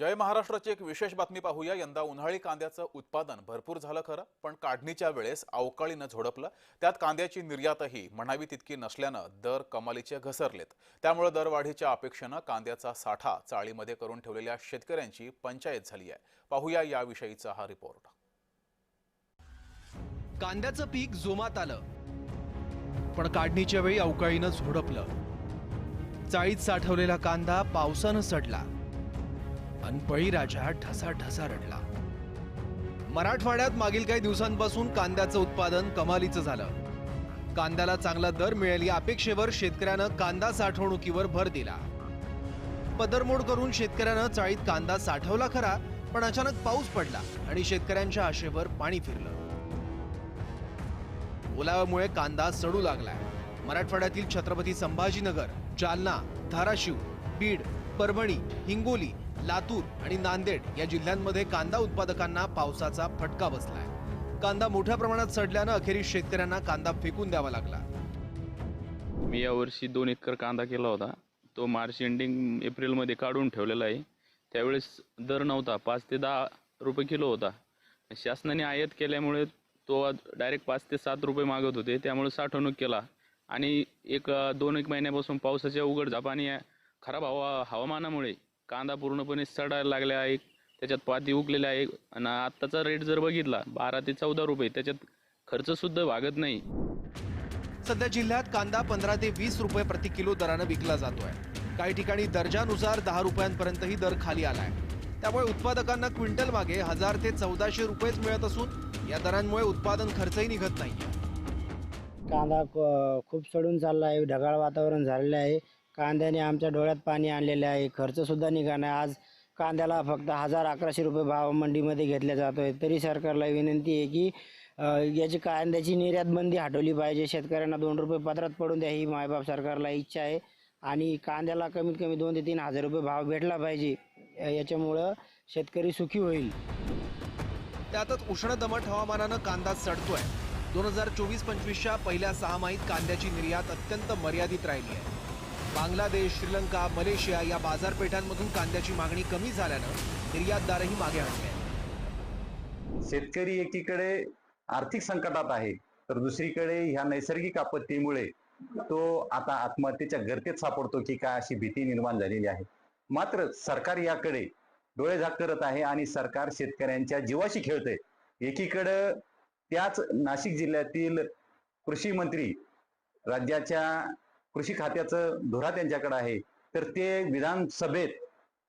जय महाराष्ट्राची एक विशेष बातमी पाहूया. यंदा उन्हाळी कांद्याचं उत्पादन भरपूर झालं खरं पण काढणीच्या वेळेस अवकाळीनं झोडपलं. त्यात कांद्याची निर्यातही म्हणावी तितकी नसल्यानं दर कमालीचे घसरलेत. त्यामुळे दरवाढीच्या अपेक्षेनं कांद्याचा साठा चाळीमध्ये करून ठेवलेल्या शेतकऱ्यांची पंचायत झाली आहे. पाहूया याविषयीचा हा रिपोर्ट. कांद्याचं पीक जोमात आलं पण काढणीच्या वेळी अवकाळीनं झोडपलं. चाळीत साठवलेला कांदा पावसानं सडला. अन बळीराजा ढसा ढसा रडला. मराठवाड्यात मागील काही दिवसांपासून कांद्याचं उत्पादन कमालीचं झालं. कांद्याला चांगला दर मिळेल या अपेक्षेवर शेतकऱ्यानं कांदा साठवणुकीवर भर दिला. पदरमोड करून शेतकऱ्यानं चाळीत कांदा साठवला खरा पण अचानक पाऊस पडला आणि शेतकऱ्यांच्या आशेवर पाणी फिरलं. ओलाव्यामुळे कांदा सडू लागलाय. मराठवाड्यातील छत्रपती संभाजीनगर जालना धाराशिव बीड परभणी हिंगोली लातूर आणि नांदेड या जिल्ह्यांमध्ये कांदा उत्पादकांना पावसाचा फटका बसलाय. कांदा मोठ्या प्रमाणात सडल्यानं अखेरीस शेतकऱ्यांना कांदा फेकून द्यावा लागला. मी यावर्षी दोन एकर कांदा केला होता. तो मार्च एंडिंग एप्रिलमध्ये काढून ठेवलेला आहे. त्यावेळेस दर नव्हता पाच ते दहा रुपये किलो होता. शासनाने आयात केल्यामुळे तो डायरेक्ट पाच ते सात रुपये मागत होते. त्यामुळे साठवणूक केला आणि एक दोन एक महिन्यापासून पावसाच्या उघड झापाने या खराब हवा हवामानामुळे कांदा पूर्णपणे सडायला लागला आहे त्याच्यात पाती उगलेल्या आहे आणि आत्ताचा रेट जर बघितला बारा ते चौदा रुपये त्याच्यात खर्चसुद्धा भागत नाही. सध्या जिल्ह्यात कांदा पंधरा ते वीस रुपये प्रति किलो दरानं विकला जातोय. काही ठिकाणी दर्जानुसार दहा रुपयांपर्यंतही दर खाली आलाय. त्यामुळे उत्पादकांना क्विंटल मागे हजार ते चौदाशे रुपयेच मिळत असून या दरांमुळे उत्पादन खर्चही निघत नाहीये. कांदा खूप सडून चालला आहे ढगाळ वातावरण झालेलं आहे. कांद्याने आमच्या डोळ्यात पाणी आणलेले आहे. खर्चसुद्धा निघाला आहे आज कांद्याला फक्त हजार अकराशे रुपये भाव मंडीमध्ये घेतला जातो आहे तरी सरकारला विनंती आहे की याची कांद्याची निर्यात बंदी हटवली पाहिजे. शेतकऱ्यांना दोन रुपये पत्रात पडून द्या ही मायबाप सरकारला इच्छा आहे. आणि कांद्याला कमीत कमी दोन ते तीन हजार रुपये भाव भेटला पाहिजे. याच्यामुळं शेतकरी सुखी होईल. त्यातच उष्ण दमट हवामानानं कांदा चढतोय दोन हजार चोवीस पंचवीसच्या पहिल्या सहामाहीत कांद्याची निर्यात अत्यंत मर्यादित राहिली आहे. बांगलादेश श्रीलंका मलेशिया या बाजारपेठांमधून कांद्याची मागणी कमी झाल्यानं निर्यातदारही मागे हटले शेतकरी एकीकडे आर्थिक संकटात आहे तर दुसरीकडे ह्या नैसर्गिक आपत्तीमुळे तो आता आत्महत्येच्या गर्तेत सापडतो की काय अशी भीती निर्माण झालेली आहे. मात्र सरकार याकडे डोळे झाक करत आहे आणि सरकार शेतकऱ्यांच्या जीवाशी खेळते एकीकडं त्याच नाशिक जिल्ह्यातील कृषी मंत्री राज्याच्या कृषी खात्याचं धुरा त्यांच्याकडे आहे. तर ते विधानसभेत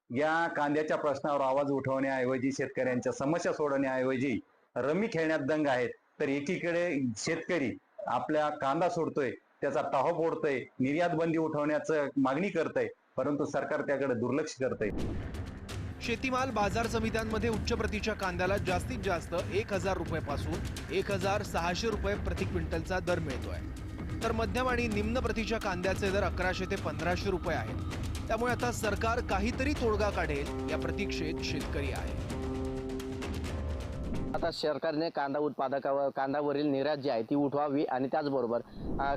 या कांद्याच्या प्रश्नावर आवाज उठवण्याऐवजी शेतकऱ्यांच्या समस्या सोडवण्याऐवजी रमी खेळण्यात दंग आहेत. तर एकीकडे शेतकरी आपल्या कांदा सोडतोय त्याचा टाहो फोडतोय निर्यात बंदी उठवण्याचं मागणी करतय परंतु सरकार त्याकडे दुर्लक्ष करतय. शेतीमाल बाजार समित्यांमध्ये उच्च प्रतीच्या कांद्याला जास्तीत जास्त एक हजार रुपये पासून एक हजार सहाशे रुपये प्रति क्विंटलचा दर मिळतोय. तर मध्यम आणि निम्न प्रतीच्या कांद्याचे दर अकराशे ते पंधराशे रुपये आहेत. त्यामुळे आता सरकार काहीतरी तोडगा काढेल या प्रतीक्षेत शेतकरी आहे. आता सरकारने कांदा उत्पादकावर कांद्यावरील निर्यात जी आहे ती उठवावी आणि त्याचबरोबर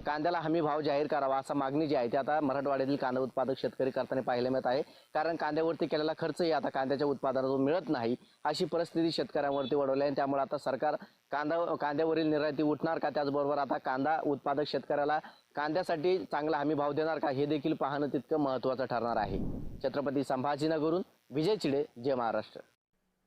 कांद्याला हमी भाव जाहीर करावा असा मागणी जी आहे ती आता मराठवाड्यातील कांदा उत्पादक शेतकरी करताना पाहायला मिळत आहे. कारण कांद्यावरती केलेला खर्चही आता कांद्याच्या उत्पादनातून मिळत नाही अशी परिस्थिती शेतकऱ्यांवरती वडवली आहे. त्यामुळे आता सरकार कांदा कांद्यावरील निर्याती उठणार का? त्याचबरोबर आता कांदा उत्पादक शेतकऱ्याला कांद्यासाठी चांगला हमी भाव देणार का? हे देखील पाहणं तितकं महत्त्वाचं ठरणार आहे. छत्रपती संभाजीनगरून विजय चिडे जय महाराष्ट्र.